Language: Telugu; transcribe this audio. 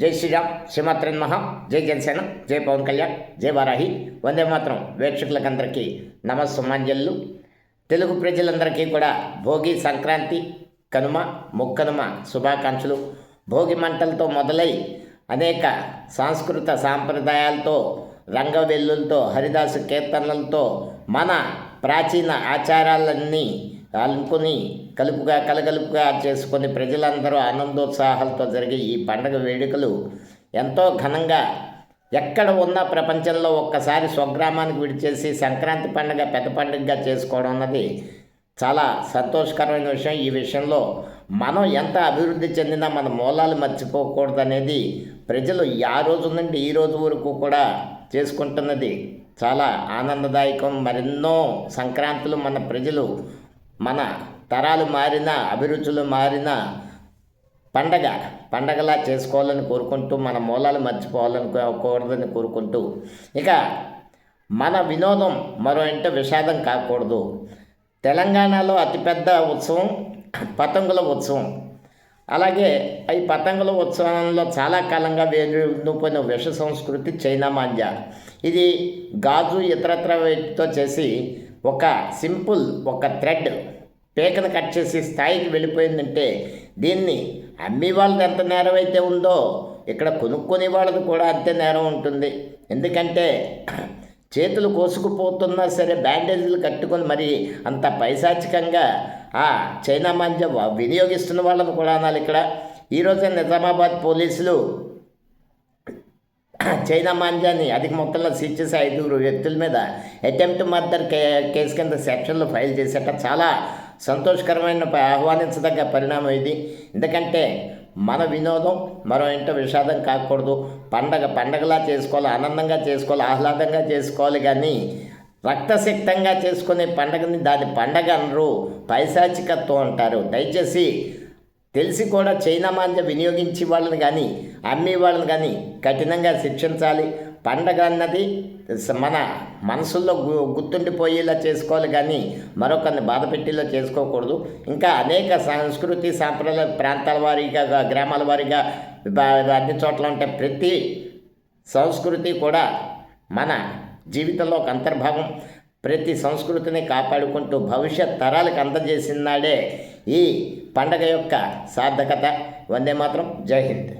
జై శ్రీరామ్ శ్రీమాత్రన్ మహా జై జనసేన జై పవన్ కళ్యాణ్ జై వారాహి. వందే మాత్రం వీక్షకులకందరికీ నమస్సుమాంజల్లు తెలుగు ప్రజలందరికీ కూడా భోగి సంక్రాంతి కనుమ ముక్కనుమ శుభాకాంక్షలు. భోగి మంటలతో మొదలై అనేక సాంస్కృత సాంప్రదాయాలతో రంగవెల్లులతో హరిదాసు కీర్తనలతో మన ప్రాచీన ఆచారాలన్నీ కాలుకొని కలుపుగా కలగలుపుగా చేసుకొని ప్రజలందరూ ఆనందోత్సాహాలతో జరిగే ఈ పండగ వేడుకలు ఎంతో ఘనంగా ఎక్కడ ఉన్న ప్రపంచంలో ఒక్కసారి స్వగ్రామానికి విడిచేసి సంక్రాంతి పండుగ పెద్ద పండుగగా చేసుకోవడం అన్నది చాలా సంతోషకరమైన విషయం. ఈ విషయంలో మనం ఎంత అభివృద్ధి చెందినా మన మూలాలు మర్చిపోకూడదు అనేది ప్రజలు ఆ రోజు నుండి ఈ రోజు వరకు కూడా చేసుకుంటున్నది. చాలా ఆనందదాయకం. మరెన్నో సంక్రాంతులు మన ప్రజలు మన తరాలు మారినా అభిరుచులు మారిన పండగ పండగలా చేసుకోవాలని కోరుకుంటూ మన మూలాలు మర్చిపోవాలని కూడదని కోరుకుంటూ ఇక మన వినోదం మరో ఇంట విషాదం కాకూడదు. తెలంగాణలో అతిపెద్ద ఉత్సవం పతంగుల ఉత్సవం. అలాగే ఈ పతంగుల ఉత్సవంలో చాలా కాలంగా వేరుపోయిన విష సంస్కృతి చైనా మాంజా ఇది గాజు ఇతరత్ర వేటితో చేసి ఒక సింపుల్ ఒక థ్రెడ్ పేకను కట్ చేసి స్థాయికి వెళ్ళిపోయిందంటే దీన్ని అమ్మి వాళ్ళది ఎంత నేరం అయితే ఉందో ఇక్కడ కొనుక్కునే వాళ్ళది కూడా అంతే నేరం ఉంటుంది. ఎందుకంటే చేతులు కోసుకుపోతున్నా సరే బ్యాండేజీలు కట్టుకొని మరి అంత పైశాచికంగా ఆ చైనా మాంజ వినియోగిస్తున్న వాళ్ళని కూడా అనాలి ఇక్కడ. ఈరోజే నిజామాబాద్ పోలీసులు చైనా మాంజాని అధిక మొత్తంలో సీజ్ చేసి ఐదుగురు వ్యక్తుల మీద అటెంప్ట్ మర్డర్ కే కేసు కింద సెక్షన్లు ఫైల్ చేసేట చాలా సంతోషకరమైన ఆహ్వానించదగ్గ పరిణామం ఇది. ఎందుకంటే మన వినోదం మరో ఇంట విషాదం కాకూడదు. పండగ పండగలా చేసుకోవాలి ఆనందంగా చేసుకోవాలి ఆహ్లాదంగా చేసుకోవాలి కానీ రక్తసిక్తంగా చేసుకునే పండగని దాని పండగ అనరు. పైశాచికత్వం అంటారు. దయచేసి తెలిసి కూడా చైనా మాంజ వినియోగించి వాళ్ళని కానీ అమ్మే వాళ్ళని కానీ కఠినంగా శిక్షించాలి. పండగ అన్నది మన మనసుల్లో గు గుర్తుండిపోయేలా చేసుకోవాలి కానీ మరొకరిని బాధ పెట్టేలా చేసుకోకూడదు. ఇంకా అనేక సంస్కృతి సాంప్రదాయ ప్రాంతాల వారీగా గ్రామాల వారీగా అన్ని చోట్ల ఉంటే ప్రతి సంస్కృతి కూడా మన జీవితంలో ఒక అంతర్భాగం ప్రతి సంస్కృతిని కాపాడుకుంటూ భవిష్యత్ తరాలకు అందజేసిన నాడే ఈ పండగ యొక్క సార్థకత. వందే మాత్రం జై హింద్.